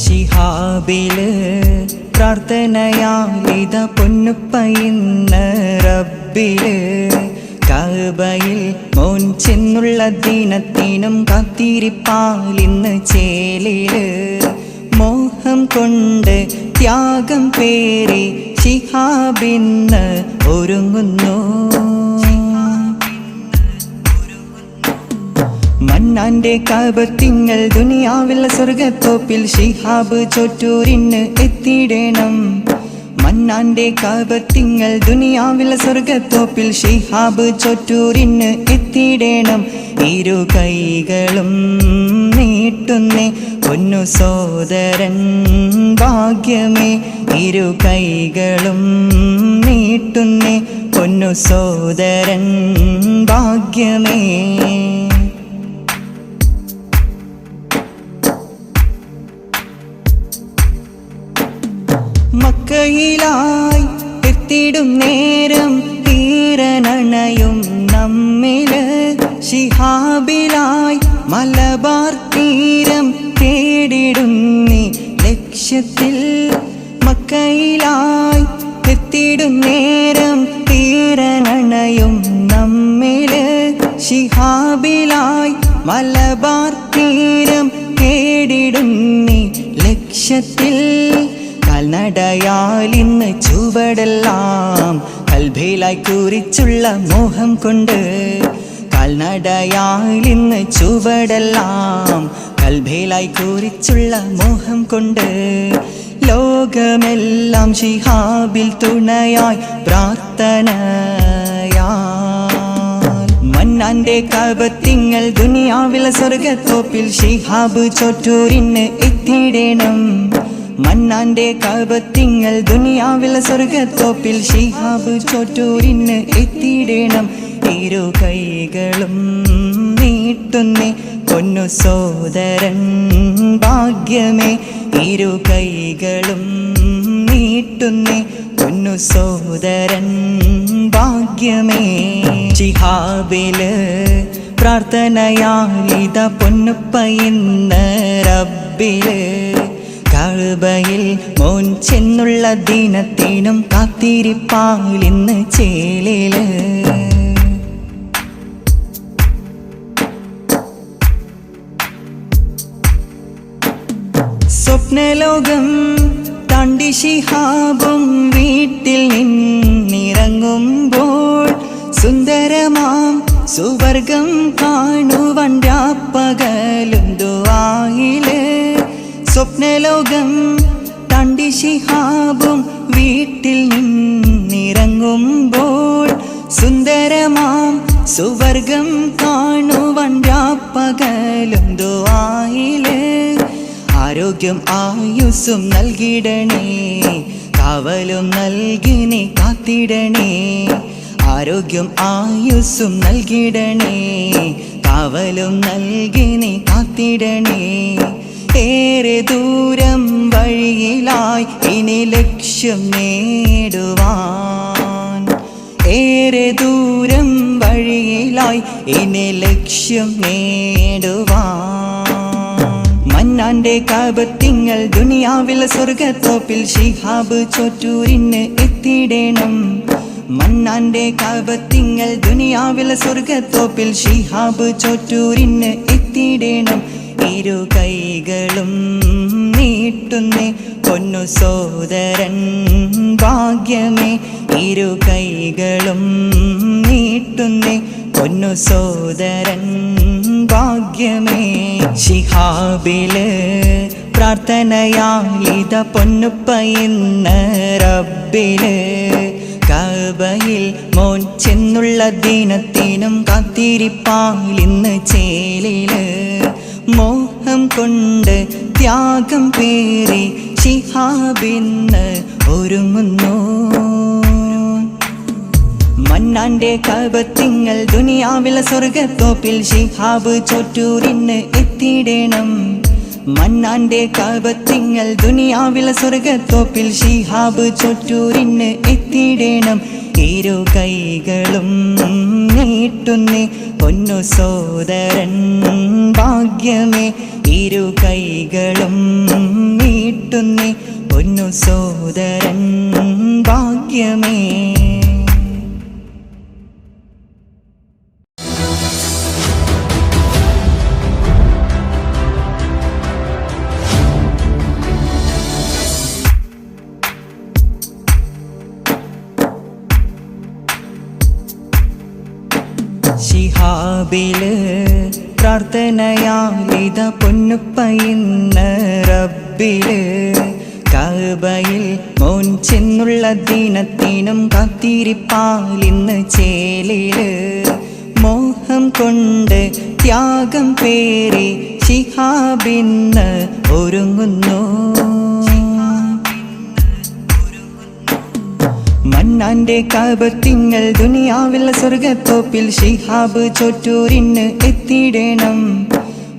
ശിഹാബിൽ പ്രാർത്ഥനയാലിത പൊന്നുപ്പ ഇന്ന് റബ്ബിൽ കബയിൽ മോൻ ചെന്നുള്ള ദിനത്തിനും കാത്തിരിപ്പാലിന്ന് ചേലിൽ കൊണ്ട് ത്യാഗം പേറി ശിഹാബിന്ന് ഒരുങ്ങുന്നു. മന്നാന്റെ കാപത്തിങ്ങൾ ദുനിയാവിലെ സ്വർഗത്തോപ്പിൽ ഷിഹാബ് ചോറ്റൂരിന് എത്തിയിടണം. മന്നാന്റെ കാപത്തിങ്ങൾ ദുനിയാവിലെ സ്വർഗത്തോപ്പിൽ ഷിഹാബ് ചൊറ്റൂരിന് എത്തിയിടണം. ഇരു കൈകളും നീട്ടുന്നേ. പൊന്നു സോദരൻ ഭാഗ്യമേ. ഇരു കൈകളും നീട്ടുന്നേ. പൊന്നു സോദരൻ ഭാഗ്യമേ. മക്കയിലായി എത്തിടും ലക്ഷ്യത്തിൽ മക്കയിലായി എത്തിടും നേരം തീരനണയും നമ്മിൽ ശിഹാബിലായി മലബാർ തീരം കേടിടുന്നി ലക്ഷ്യത്തിൽ. കാൽനടയാൽ ഇന്ന് ചുവടെല്ലാം കൽഭയിലായി കുറിച്ചുള്ള മോഹം കൊണ്ട് കാൽനടയാൽ ഇന്ന് ചുവടെല്ലാം കൽഭേലായി കുറിച്ചുള്ള മോഹം കൊണ്ട് ലോകമെല്ലാം ഷിഹാബിൽ തുണയായി പ്രാർത്ഥനയാ മന്നാന്റെ കപത്തിങ്ങൾ ദുനിയാവിലെ സ്വർഗത്തോപ്പിൽ ഷിഹാബ് ചൊറ്റൂരിന് എത്തിയിടണം മന്നാന്റെ കപത്തിങ്ങൾ ദുനിയാവിലെ സ്വർഗത്തോപ്പിൽ ഷിഹാബ് ചൊറ്റൂരിന് എത്തിയിടണം ഇരു കൈകളും നീട്ടുന്നേ. പൊന്നു സോദരൻ ഭാഗ്യമേ. ഇരു കൈകളും നീട്ടുന്നേ. പൊന്നു സോദരൻ ഭാഗ്യമേ. ജിഹാബിൽ പൊന്നു ഇന്ന് റബ്ബിൽ കഴുബയിൽ മോൻ ചെന്നുള്ള ദിനത്തിനും കാത്തിരിപ്പാലിന്ന് ചേലിൽ. സ്വപ്നലോകം തണ്ടി ശിഹാബും വീട്ടിൽ നിന്നിറങ്ങുമ്പോൾ സുന്ദരമാം സുവർഗം കാണുവൻ രാപ്പകലും ദുആയിൽ സ്വപ്നലോകം തണ്ടി ശിഹാബും വീട്ടിൽ നിന്നിറങ്ങുമ്പോൾ സുന്ദരമാം സുവർഗം കാണുവൻ രാപ്പകലും ദുആയിൽ ആരോഗ്യം ആയുസ്സും നൽകിടണേ. കാവലും നൽകിനെ കാത്തിടണേ. ആരോഗ്യം ആയുസ്സും നൽകിടണേ. കാവലും നൽകിനെ കാത്തിടണേ. ഏറെ ദൂരം വഴിയിലായി ഇനി ലക്ഷ്യം നേടുവാൻ. ഏറെ ദൂരം വഴിയിലായി ഇനി ലക്ഷ്യം നേടുവാൻ. മന്നാന്റെ കാപത്തിങ്ങൾ ദുനിയാവിലെ സ്വർഗത്തോപ്പിൽ ഷിഹാബ് ചോറ്റൂരിന് എത്തിയിടണം. മന്നാന്റെ കാപത്തിങ്ങൾ ദുനിയാവിലെ സ്വർഗത്തോപ്പിൽ ഷിഹാബ് ചോറ്റൂരിന് എത്തിയിടേണം. ഇരു കൈകളും നീട്ടുന്നേ പൊന്നു സോദരൻ ഭാഗ്യമേ. ഇരു കൈകളും നീട്ടുന്നേ പൊന്നു സോദരൻ ഭാഗ്യമേ. ശിഹാബിൽ പൊന്നു ഇന്ന് റബ്ബിൽ കബയിൽ മോൻ ചെന്നുള്ള ദിനത്തിനും കാത്തിരിപ്പാലിന്ന് ചേലിൽ മോഹം കൊണ്ട് ത്യാഗം പേറി ശിഹാബിന്ന് ഒരുങ്ങുന്നു. മന്നാന്റെ കവത്തിങ്ങൾ ദുനിയാവിലെ സ്വർഗത്തോപ്പിൽ ഷിഹാബ് ചൊറ്റൂരിന്ന് എത്തിയിടണം. മന്നാന്റെ കവത്തിങ്ങൾ ദുനിയാവിലെ സ്വർഗത്തോപ്പിൽ ഷിഹാബ് ചൊറ്റൂരിന്ന് എത്തിയിടേണം. ഇരു കൈകളും നീട്ടുന്നേ പൊന്നു സോദരൻ ഭാഗ്യമേ. ഇരു കൈകളും നീട്ടുന്നേ പൊന്നു സോദരൻ ഭാഗ്യമേ. ശിഹാബിൽ പ്രാർത്ഥനയാലിത പൊന്നുപ്പ ഇന്ന് റബ്ബിൽ. കബയിൽ മോൻ ചെന്നുള്ള ദിനത്തിനും കാത്തിരിപ്പാലിന്ന് ചേലിൽ. മോഹം കൊണ്ട് ത്യാഗം പേറി ശിഹാബിന്ന് ഒരുങ്ങുന്നു. മന്നാന്റെ കാപത്തിങ്ങൾ ദുനിയാവിലെ സ്വർഗത്തോപ്പിൽ ഷിഹാബ് ചൊറ്റൂരിന് എത്തിയിടണം.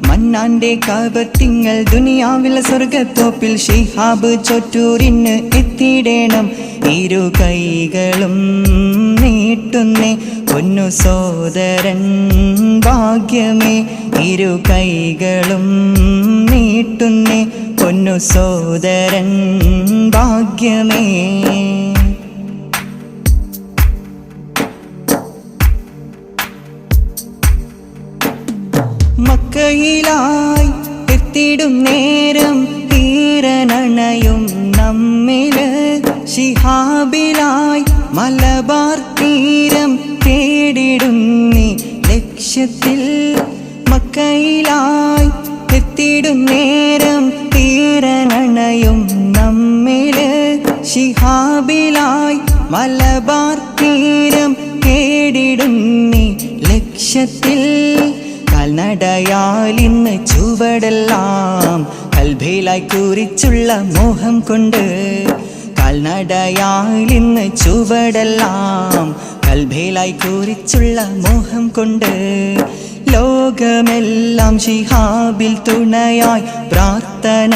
മന്നാന്റെ കാപത്തിങ്ങൾ ദുനിയാവിലെ സ്വർഗത്തോപ്പിൽ ഷിഹാബ് ചൊറ്റൂരിന് എത്തിയിടണം. ഇരു കൈകളും നീട്ടുന്നേ പൊന്നു സോദരൻ ഭാഗ്യമേ. ഇരു കൈകളും നീട്ടുന്നേ പൊന്നു സോദരൻ ഭാഗ്യമേ. ശിഹാബിലായി മലബാർ തീരം തേടിടുന്നേ ലക്ഷ്യത്തിൽ മക്കയിലായി എത്തിടും നേരം തീരനണയും നമ്മിൽ. ശിഹാബിലായി മലബാർ തീരം തേടിടുന്നേ ലക്ഷ്യത്തിൽ കാൽനടയാൽ ഇന്ന് ചുവടെല്ലാം കൽഭയിലായി കുറിച്ചുള്ള മോഹം കൊണ്ട് കാൽനടയാൽ ഇന്ന് ചുവടെല്ലാം കൽഭേലായി കുറിച്ചുള്ള മോഹം കൊണ്ട് ലോകമെല്ലാം ഷിഹാബിൽ തുണയായി പ്രാർത്ഥന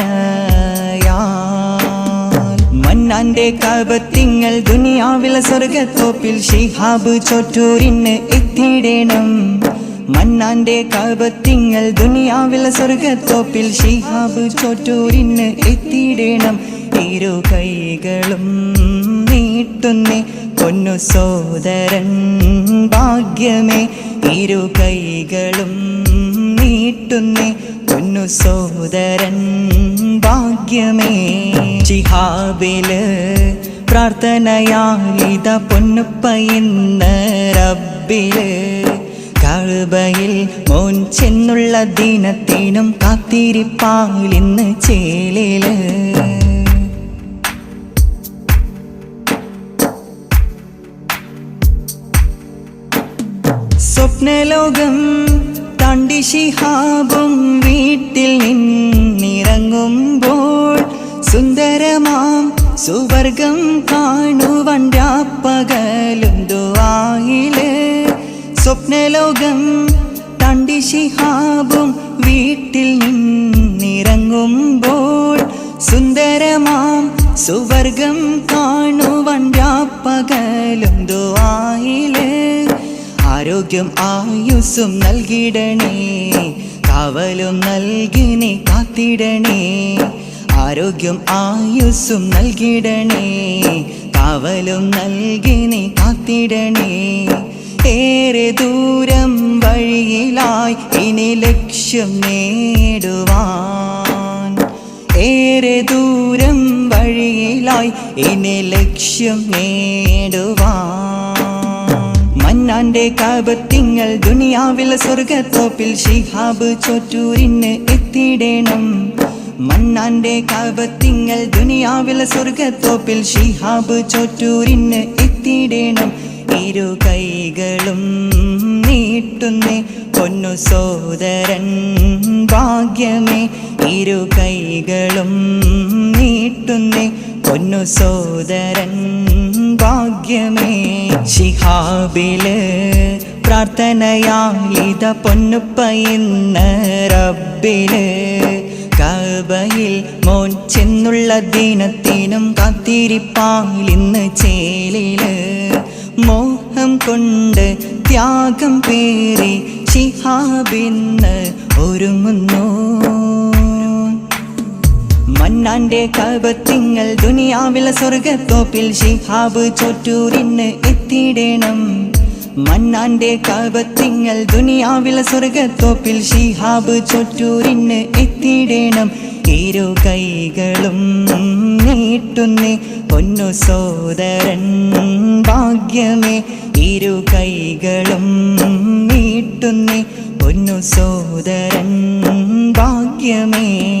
മന്നാന്റെ കപത്തിങ്ങൾ ദുനിയാവിലെ സ്വർഗത്തോപ്പിൽ ഷിഹാബ് ചൊറ്റൂരിന് എത്തിയിടണം. മന്നാന്റെ കപത്തിങ്ങൾ ദുനിയാവിലെ സ്വർഗത്തോപ്പിൽ ഷിഹാബ് ചൊറ്റൂരിന് എത്തിയിടണം. ഇരു കൈകളും നീട്ടുന്നേ. പൊന്നു സോദരൻ ഭാഗ്യമേ. ഇരു കൈകളും നീട്ടുന്നേ. പൊന്നു സോദരൻ ഭാഗ്യമേ. ജിഹാബിൽ പൊന്നു ഇന്ന് റബ്ബിൽ. കഴുബയിൽ മോൻ ചെന്നുള്ള ദിനത്തിനും കാത്തിരിപ്പാലിന്ന് ചേലിൽ. സ്വപ്നലോകം താണ്ടി ശിഹാബും വീട്ടിൽ നിന്നിറങ്ങുമ്പോൾ സുന്ദരമാം സുവർഗം കാണുവാൻ രാപ്പകലും ദുആയിൽ സ്വപ്നലോകം താണ്ടി ശിഹാബും വീട്ടിൽ നിന്നിറങ്ങുമ്പോൾ സുന്ദരമാം സുവർഗം കാണുവൻ രാപ്പകലും ആരോഗ്യം ആയുസ്സും നൽകിടണേ. കാവലും നൽകിനെ കാത്തിടണേ. ആരോഗ്യം ആയുസ്സും നൽകിടണേ. കാവലും നൽകിനെ കാത്തിടണേ. ഏറെ ദൂരം വഴിയിലായി ഇനി ലക്ഷ്യം നേടുവാൻ. ഏറെ ദൂരം വഴിയിലായി ഇനി ലക്ഷ്യം നേടുവാൻ. മന്നാന്റെ കാപത്തിങ്ങൾ ദുനിയാവിലെ സ്വർഗത്തോപ്പിൽ ഷിഹാബ് ചോറ്റൂരിന് എത്തിയിടേണം. മണ്ണാന്റെ കാപത്തിങ്ങൾ ദുനിയാവിലെ സ്വർഗത്തോപ്പിൽ ഷിഹാബ് ചോറ്റൂരിന് എത്തിയിടേണം. ഇരു കൈകളും നീട്ടുന്നേ പൊന്നു സോദരൻ ഭാഗ്യമേ. ഇരു കൈകളും നീട്ടുന്നേ പൊന്നു സോദരൻ ഭാഗ്യമേ. ശിഹാബിൽ പ്രാർത്ഥനയാലിത പൊന്നുപ്പ ഇന്ന് റബ്ബിൽ. കബയിൽ മോൻ ചെന്നുള്ള ദിനത്തിനും കാത്തിരിപ്പാലിന്ന് ചേലിൽ. മോഹം കൊണ്ട് ത്യാഗം പേറി ശിഹാബിന്ന് ഒരുങ്ങുന്നു. മന്നാന്റെ കപത്തിങ്ങൾ ദുനിയാവിലെ സ്വർഗത്തോപ്പിൽ ഷിഹാബ് ചോറ്റൂരിന് എത്തിയിടണം. മന്നാന്റെ കപത്തിങ്ങൾ ദുനിയാവിലെ സ്വർഗത്തോപ്പിൽ ഷിഹാബ് ചോറ്റൂരിന് എത്തിയിടണം. ഇരു കൈകളും നീട്ടുന്നേ പൊന്നു സോദരൻ ഭാഗ്യമേ. ഇരു കൈകളും നീട്ടുന്നേ പൊന്നു സോദരൻ ഭാഗ്യമേ.